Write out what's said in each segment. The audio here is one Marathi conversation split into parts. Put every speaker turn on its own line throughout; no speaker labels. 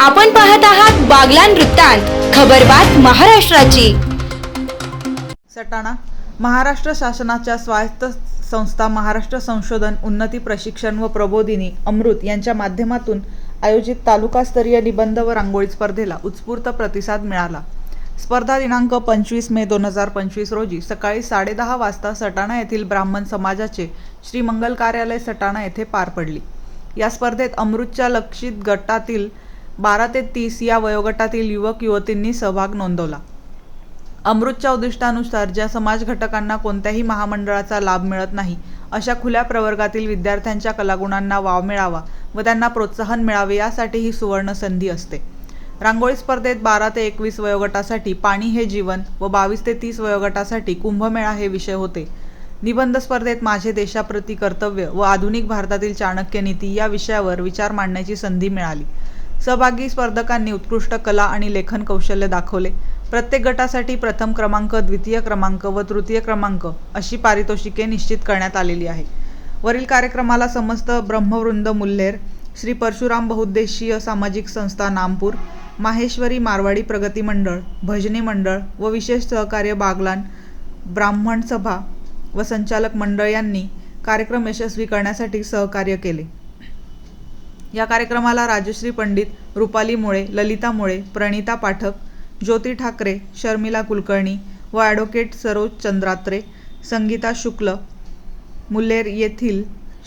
आपण पाहत आहात बागलान वृत्तांत खबरबात महाराष्ट्राची.
सटाणा महाराष्ट्र शासनाच्या स्वायत्त संस्था महाराष्ट्र संशोधन उन्नती प्रशिक्षण व प्रबोधिनी अमृत यांच्या माध्यमातून आयोजित तालुकास्तरीय निबंध व रांगोळी स्पर्धेला उत्स्फूर्त प्रतिसाद मिळाला. स्पर्धा दिनांक पंचवीस मे दोन हजार पंचवीस रोजी सकाळी साडेदहा वाजता सटाणा येथील ब्राह्मण समाजाचे श्रीमंगल कार्यालय सटाणा येथे पार पडली. या स्पर्धेत अमृतच्या लक्षित गटातील बारा ते तीस या वयोगटातील युवक युवतींनी सहभाग नोंदवला. अमृतच्या उद्दिष्टानुसार ज्या समाज घटकांना कोणत्याही महामंडळाचा लाभ मिळत नाही अशा खुल्या प्रवर्गातील विद्यार्थ्यांच्या कलागुणांना वाव मिळावा व त्यांना प्रोत्साहन मिळावे यासाठी ही सुवर्ण संधी असते. रांगोळी स्पर्धेत बारा ते एकवीस वयोगटासाठी पाणी हे जीवन व बावीस ते तीस वयोगटासाठी कुंभमेळा हे विषय होते. निबंध स्पर्धेत माझे देशाप्रती कर्तव्य व आधुनिक भारतातील चाणक्य नीती या विषयावर विचार मांडण्याची संधी मिळाली. सहभागी स्पर्धकांनी उत्कृष्ट कला आणि लेखन कौशल्य दाखवले. प्रत्येक गटासाठी प्रथम क्रमांक द्वितीय क्रमांक व तृतीय क्रमांक अशी पारितोषिके निश्चित करण्यात आलेली आहे. वरील कार्यक्रमाला समस्त ब्रह्मवृंद मुल्हेर श्री परशुराम बहुउद्देशीय सामाजिक संस्था नामपूर माहेश्वरी मारवाडी प्रगती मंडळ भजनी मंडळ व विशेष सहकार्य बागलान ब्राह्मण सभा व संचालक मंडळ यांनी कार्यक्रम यशस्वी करण्यासाठी सहकार्य केले. या कार्यक्रमाला राजश्री पंडित रुपाली मुळे ललिता मुळे प्रणिता पाठक ज्योती ठाकरे शर्मिला कुलकर्णी व ॲडव्होकेट सरोज चंद्रात्रे संगीता शुक्ल मुल्लेर येथील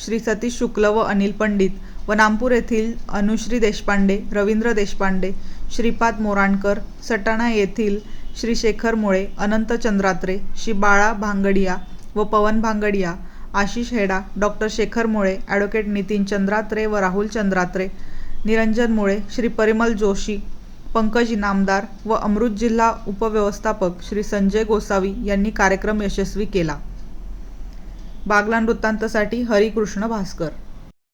श्री सतीश शुक्ल व अनिल पंडित व नामपूर येथील अनुश्री देशपांडे रवींद्र देशपांडे श्रीपाद मोराणकर सटाणा येथील श्री शेखर मुळे अनंत चंद्रात्रे श्री बाळा भांगडिया व पवन भांगडिया आशिष हेडा डॉक्टर शेखर मुळे ॲडव्होकेट नितीन चंद्रात्रे व राहुल चंद्रात्रे निरंजन मुळे श्री परिमल जोशी पंकज इनामदार व अमृत जिल्हा उपव्यवस्थापक श्री संजय गोसावी यांनी कार्यक्रम यशस्वी केला. बागलान वृत्तांतसाठी हरिकृष्ण भास्कर.